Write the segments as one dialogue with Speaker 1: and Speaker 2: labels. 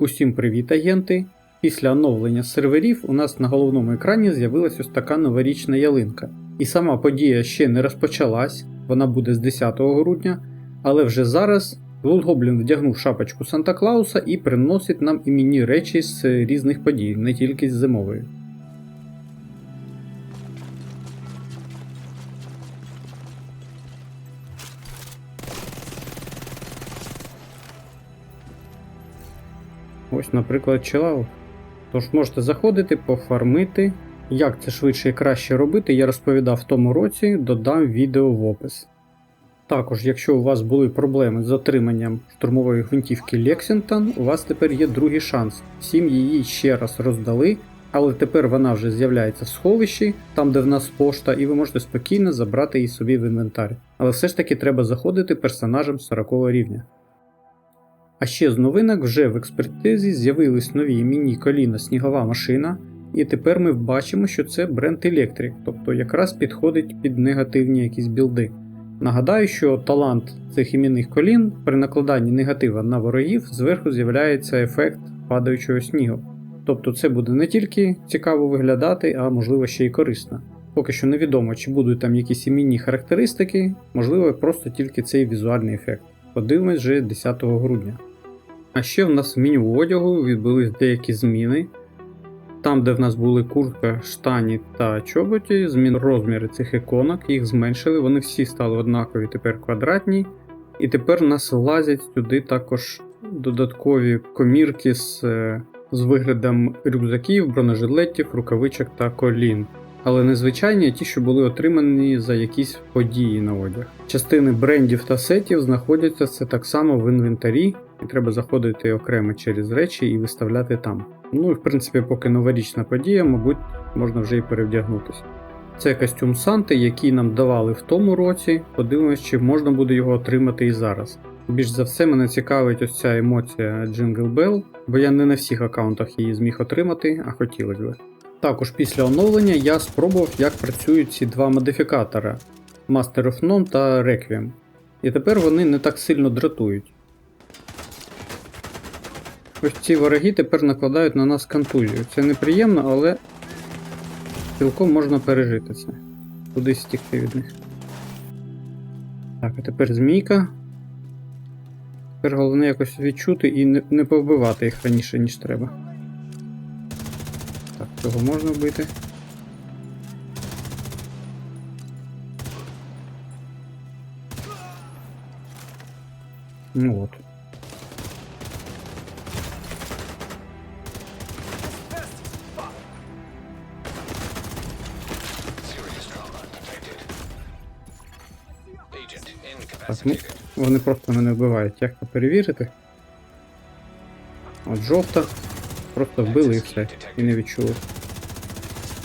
Speaker 1: Усім привіт, агенти! Після оновлення серверів у нас на головному екрані з'явилась ось така новорічна ялинка. І сама подія ще не розпочалась, вона буде з 10 грудня, але вже зараз Волдгоблін вдягнув шапочку Санта Клауса і приносить нам іменні речі з різних подій, не тільки з зимової. Ось, наприклад, чилаут. Тож можете заходити, пофармити. Як це швидше і краще робити, я розповідав в тому році, додам відео в опис. Також, якщо у вас були проблеми з отриманням штурмової гвинтівки Lexington, у вас тепер є другий шанс. Всім її ще раз роздали, але тепер вона вже з'являється в сховищі, там де в нас пошта, і ви можете спокійно забрати її собі в інвентар. Але все ж таки треба заходити персонажем 40 рівня. А ще з новинок вже в експертизі з'явились нові міні коліна снігова машина, і тепер ми бачимо, що це бренд Electric, тобто якраз підходить під негативні якісь білди. Нагадаю, що талант цих іменних колін при накладанні негатива на ворогів зверху з'являється ефект падаючого снігу. Тобто це буде не тільки цікаво виглядати, а можливо ще й корисно. Поки що невідомо, чи будуть там якісь іменні характеристики, можливо, просто тільки цей візуальний ефект. Подивимось вже 10 грудня. А ще в нас в меню одягу відбулись деякі зміни. Там, де в нас були куртка, штані та чоботі, змін розміри цих іконок, їх зменшили, вони всі стали однакові, тепер квадратні. І тепер в нас влазять сюди також додаткові комірки з, е, з виглядом рюкзаків, бронежилетів, рукавичок та колін. Але незвичайні ті, що були отримані за якісь події на одяг. Частини брендів та сетів знаходяться це так само в інвентарі, і треба заходити окремо через речі і виставляти там. Ну і в принципі, поки новорічна подія, мабуть, можна вже і перевдягнутися. Це костюм Санти, який нам давали в тому році. Подивимось, чи можна буде його отримати і зараз. Більш за все, мене цікавить ось ця емоція Jingle Bell, бо я не на всіх аккаунтах її зміг отримати, а хотілося б. Також після оновлення я спробував, як працюють ці два модифікатора Master of None та Requiem. І тепер вони не так сильно дратують. Ось ці вороги тепер накладають на нас контузію. Це неприємно, але цілком можна пережити це. Кудись стікти від них. Так, а тепер змійка. Тепер головне якось відчути і не, не повбивати їх раніше, ніж треба. Так, цього можна вбити. Ну от. Так, ну, вони просто мене вбивають. Як перевірити? От жовта. Просто вбили і все. І не відчули.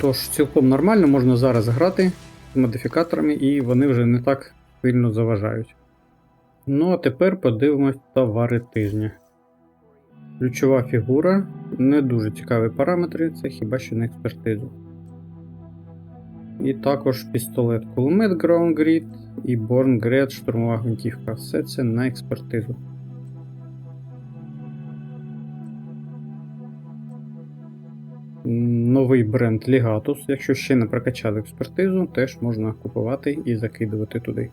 Speaker 1: Тож, цілком нормально можна зараз грати з модифікаторами, і вони вже не так сильно заважають. Ну, а тепер подивимось товари тижня. Ключова фігура. Не дуже цікаві параметри, це хіба що на експертизу. І також пістолет кулемет Ground Grid і Born Grid штурмова гвинтівка. Все це на експертизу. Новий бренд Legatus, якщо ще не прокачали експертизу, теж можна купувати і закидувати туди.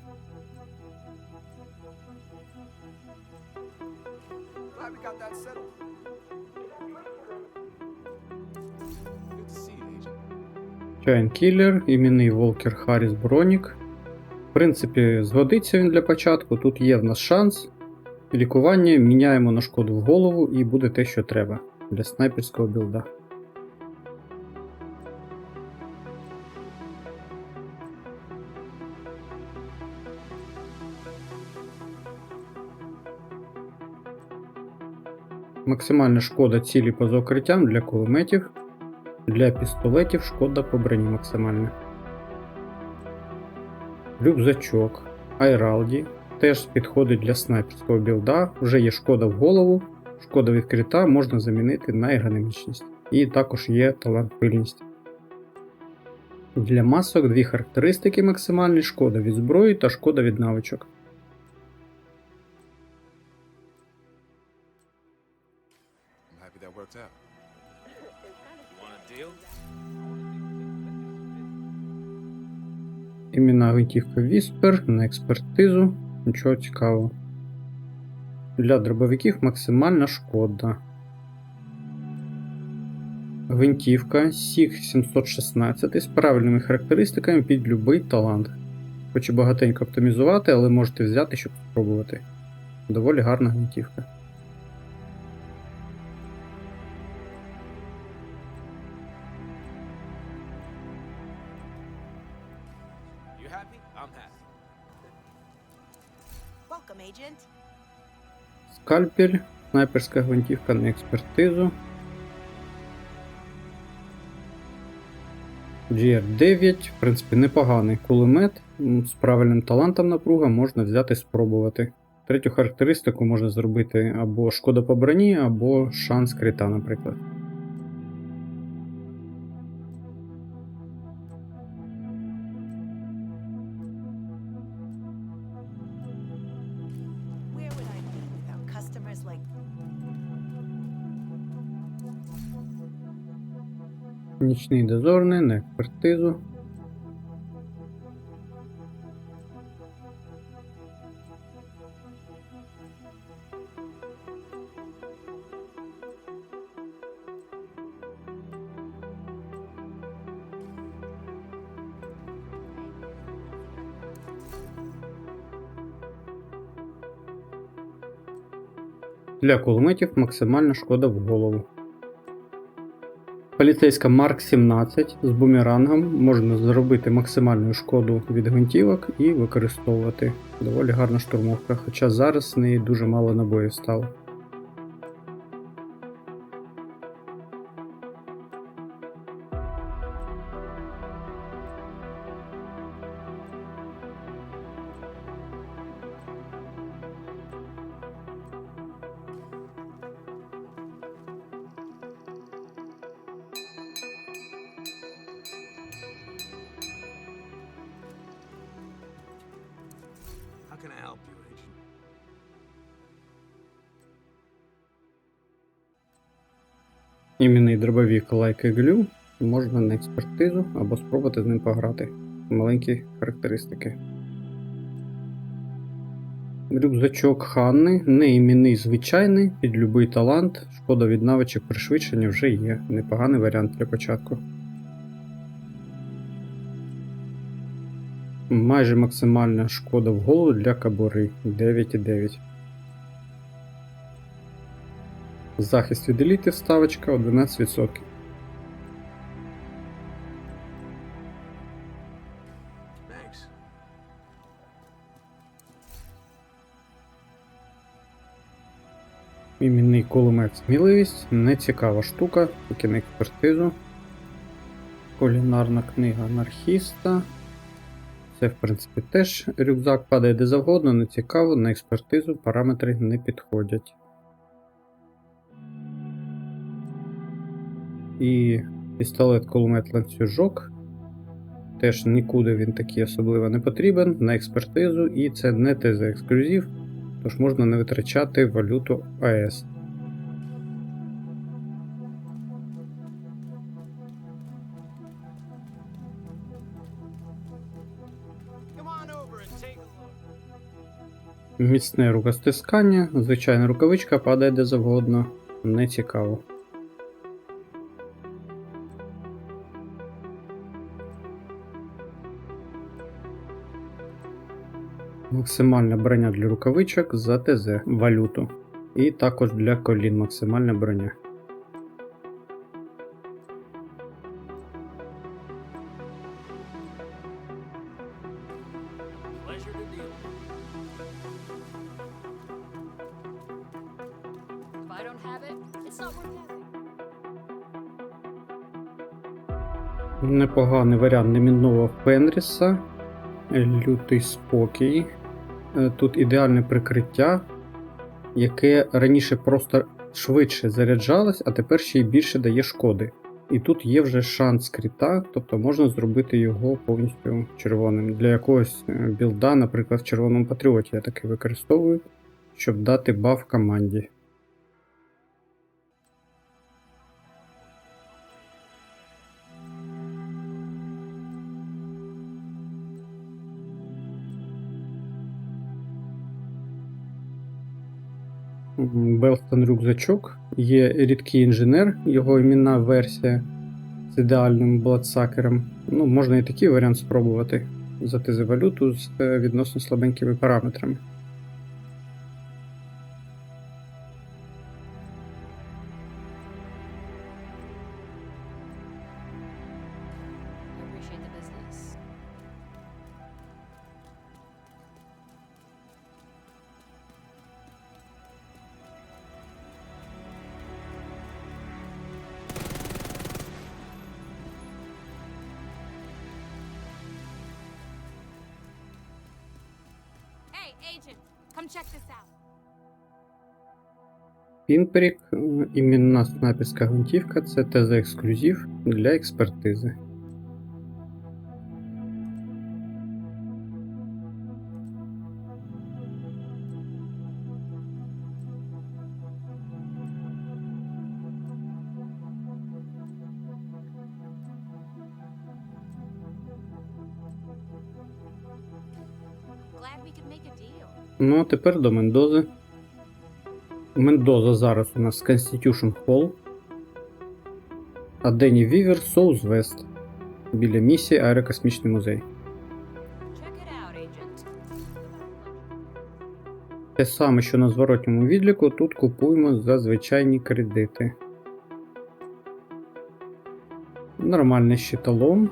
Speaker 1: Чайн Кіллер, іменний Волкер Харріс Бронік. Принципі, згодиться він для початку. Тут є в нас шанс. Лікування міняємо на шкоду в голову і буде те, що треба для снайперського білда. Максимальна шкода цілі поза укриттям для кулеметів. Для пістолетів шкода по броні максимальна. Рюкзачок Айралді теж підходить для снайперського білда. Вже є шкода в голову, шкода відкрита можна замінити на ергономічність. І також є талант пильність. Для масок дві характеристики максимальні шкода від зброї та шкода від навичок.
Speaker 2: happy that worked out.
Speaker 1: Імена гвинтівка Whisper на експертизу. Нічого цікавого. Для дробовиків максимальна шкода. Гвинтівка SIG 716 з правильними характеристиками під будь-який талант. Хочу багатенько оптимізувати, але можете взяти, щоб спробувати. Доволі гарна гвинтівка. Скальпель, снайперська гвинтівка на експертизу. GR9, в принципі, непоганий кулемет. З правильним талантом напруга можна взяти спробувати. Третю характеристику можна зробити або шкода по броні, або шанс крита, наприклад. Нічний дозорний на експертизу. Для кулеметів максимальна шкода в голову. Поліцейська Марк 17 з бумерангом можна зробити максимальну шкоду від гвинтівок і використовувати. Доволі гарна штурмовка, хоча зараз з неї дуже мало набоїв стало.
Speaker 2: Can I help you, Agent?
Speaker 1: Імінний дробовик Like a Glue можна на експертизу або спробувати з ним пограти. Маленькі характеристики. Рюкзачок Ханни, не іменний звичайний, під будь-який талант. Шкода від навичок пришвидшення вже є. Непоганий варіант для початку. Майже максимальна шкода в голову для кабури 9,9. Захист від еліти вставочка 11%.
Speaker 2: Thanks.
Speaker 1: Імінний кулемет сміливість, нецікава штука, на експертизу. Кулінарна книга анархіста. Це, в принципі, теж рюкзак падає де завгодно, не цікаво, на експертизу параметри не підходять. І пістолет кулемет ланцюжок. Теж нікуди він такий особливо не потрібен на експертизу, і це не ТЗ ексклюзив, тож можна не витрачати валюту АЕС. Міцне рукостискання, звичайна рукавичка падає де завгодно, не цікаво. Максимальна броня для рукавичок за ТЗ валюту. І також для колін максимальна броня.
Speaker 2: Pleasure to deal.
Speaker 1: Непоганий варіант немінного Фенріса. Лютий спокій. Е, Тут ідеальне прикриття, яке раніше просто швидше заряджалось, а тепер ще й більше дає шкоди. І тут є вже шанс кріта, тобто можна зробити його повністю червоним. Для якогось е, білда, наприклад, в червоному патріоті я таки використовую, щоб дати баф команді. Белстон рюкзачок. Є рідкий інженер, його іменна версія з ідеальним бладсакером. Ну, можна і такий варіант спробувати. За валюту з е, відносно слабенькими параметрами. Пінперік, е, іменна снайперська гвинтівка це ТЗ ексклюзив для експертизи. Ну а тепер до Мендози. Мендоза зараз у нас Constitution Hall. А Дені Вівер Соус Вест. Біля місії Аерокосмічний музей. Те саме, що на зворотньому відліку, тут купуємо за звичайні кредити. Нормальний щиталом.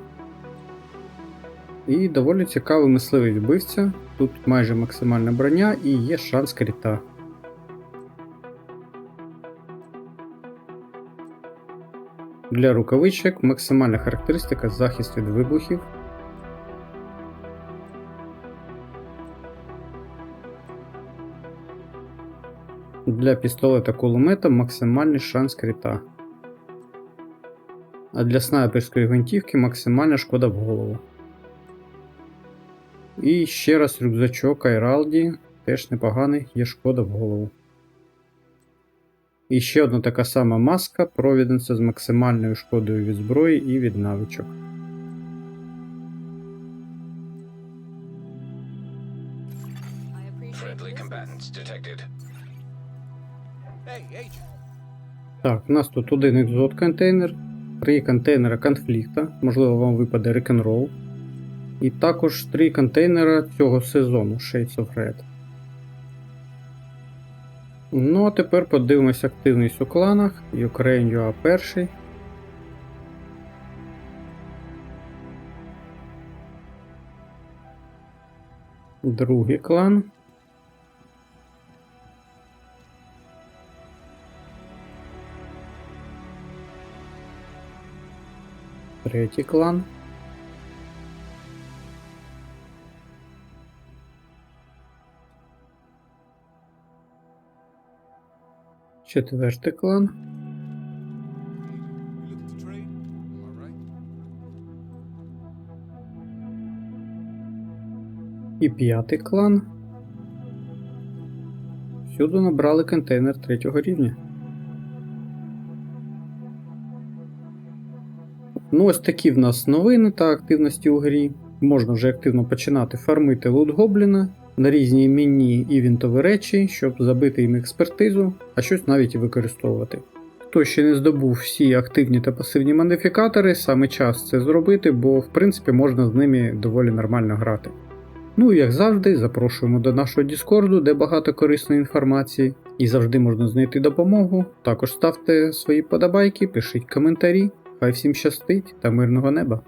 Speaker 1: І доволі цікавий мисливий вбивця. Тут майже максимальна броня і є шанс кріта. Для рукавичок максимальна характеристика захист від вибухів. Для пістолета кулемета максимальний шанс крита. А для снайперської гвинтівки максимальна шкода в голову. І ще раз рюкзачок Айралді, теж непоганий, є шкода в голову. І ще одна така сама маска Провіденса з максимальною шкодою від зброї і від навичок. Так, у нас тут один екзот контейнер, три контейнера конфлікта, можливо, вам випаде рок-н-рол. І також три контейнера цього сезону Shades of Red. Ну, а тепер подивимось активність у кланах. Ukraine UA перший. Другий клан. Третій клан. Четвертий клан. І п'ятий клан. Всюди набрали контейнер третього рівня. Ну, ось такі в нас новини та активності у грі. Можна вже активно починати фармити лут гобліна на різні іменні івентові речі, щоб забити їм експертизу, а щось навіть і використовувати. Хто ще не здобув всі активні та пасивні модифікатори, саме час це зробити, бо в принципі можна з ними доволі нормально грати. Ну і як завжди, запрошуємо до нашого Діскорду, де багато корисної інформації, і завжди можна знайти допомогу. Також ставте свої подобайки, пишіть коментарі. Хай всім щастить та мирного неба!